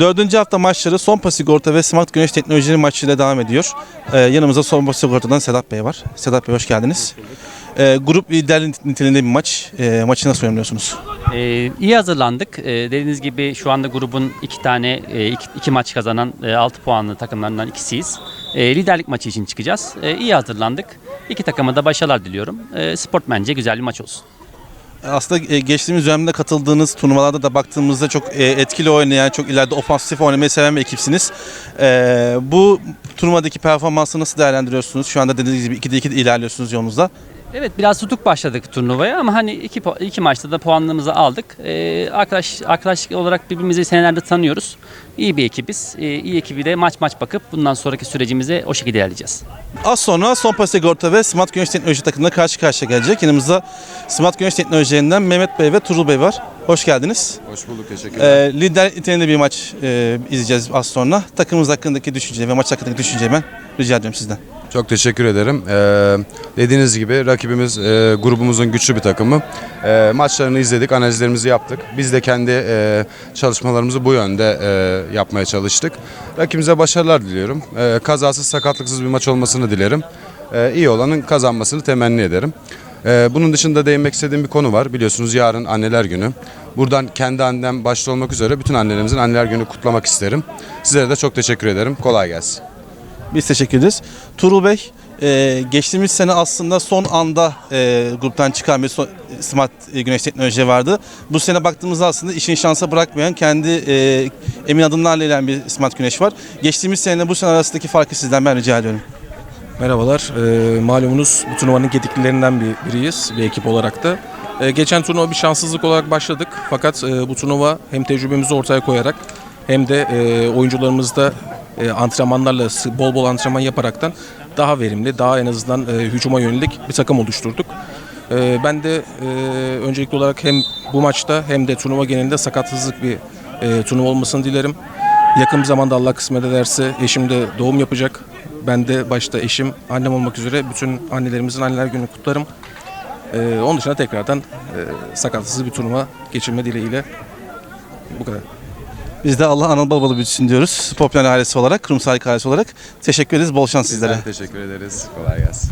Dördüncü hafta maçları Sonpa Sigorta ve Smart Güneş Teknolojileri maçıyla devam ediyor. Ee, yanımızda Sonpa Sigorta'dan Sedat Bey var. Sedat Bey hoş geldiniz. Ee, grup lider niteliğinde bir maç. Ee, maçı nasıl oynuyorsunuz? Ee, iyi hazırlandık. Ee, dediğiniz gibi şu anda grubun iki tane e, iki, iki maç kazanan e, 6 puanlı takımlarından ikisiyiz. E, liderlik maçı için çıkacağız. E, iyi hazırlandık. İki takıma da başarılar diliyorum. E, sportmence güzel bir maç olsun. Aslında e, geçtiğimiz dönemde katıldığınız turnuvalarda da baktığımızda çok e, etkili oynayan, çok ileride ofansif oynamayı seven bir ekipsiniz. Ee, bu turnuvadaki performansı nasıl değerlendiriyorsunuz? Şu anda dediğiniz gibi 2'de 2 ilerliyorsunuz yolunuzda. Evet biraz tutuk başladık turnuvaya ama hani iki, iki maçta da puanlarımızı aldık. Ee, arkadaş arkadaşlık olarak birbirimizi senelerde tanıyoruz. İyi bir ekibiz. Ee, iyi ekibi de maç maç bakıp bundan sonraki sürecimizi o şekilde ilerleyeceğiz. Az sonra Sonpa Sigorta ve Smart Güneş Teknoloji takımına karşı karşıya gelecek. Yanımızda Smart Güneş Teknolojilerinden Mehmet Bey ve Turul Bey var. Hoş geldiniz. Hoş bulduk, teşekkürler. Ee, lider niteliğinde bir maç e, izleyeceğiz az sonra. Takımımız hakkındaki düşünce ve maç hakkındaki düşünceyi ben rica ediyorum sizden. Çok teşekkür ederim. Ee, dediğiniz gibi rakibimiz e, grubumuzun güçlü bir takımı. E, maçlarını izledik, analizlerimizi yaptık. Biz de kendi e, çalışmalarımızı bu yönde e, yapmaya çalıştık. Rakibimize başarılar diliyorum. E, kazasız, sakatlıksız bir maç olmasını dilerim. E, iyi olanın kazanmasını temenni ederim. E, bunun dışında değinmek istediğim bir konu var. Biliyorsunuz yarın anneler günü. Buradan kendi annem başta olmak üzere bütün annelerimizin anneler günü kutlamak isterim. Sizlere de çok teşekkür ederim. Kolay gelsin. Biz teşekkür ederiz. Turul Bey, e, geçtiğimiz sene aslında son anda e, gruptan çıkan bir so- Smart Güneş Teknoloji vardı. Bu sene baktığımızda aslında işin şansa bırakmayan kendi e, emin adımlarla ilerleyen bir Smart Güneş var. Geçtiğimiz sene bu sene arasındaki farkı sizden ben rica ediyorum. Merhabalar. Ee, malumunuz bu turnuvanın gediklerinden bir, biriyiz bir ekip olarak da. Ee, geçen turnuva bir şanssızlık olarak başladık. Fakat e, bu turnuva hem tecrübemizi ortaya koyarak hem de e, oyuncularımızda e, antrenmanlarla bol bol antrenman yaparaktan daha verimli, daha en azından e, hücuma yönelik bir takım oluşturduk. E, ben de e, öncelikli olarak hem bu maçta hem de turnuva genelinde sakatsızlık bir e, turnuva olmasını dilerim. Yakın bir zamanda Allah kısmet ederse eşim de doğum yapacak. Ben de başta eşim, annem olmak üzere bütün annelerimizin anneler günü kutlarım. Ee, onun dışında tekrardan e, sakatsız bir turnuva geçirme dileğiyle bu kadar. Biz de Allah analı babalı büyütsün diyoruz. Popüler ailesi olarak, kurumsal ailesi olarak. Teşekkür ederiz. Bol şans sizlere. Teşekkür ederiz. Kolay gelsin.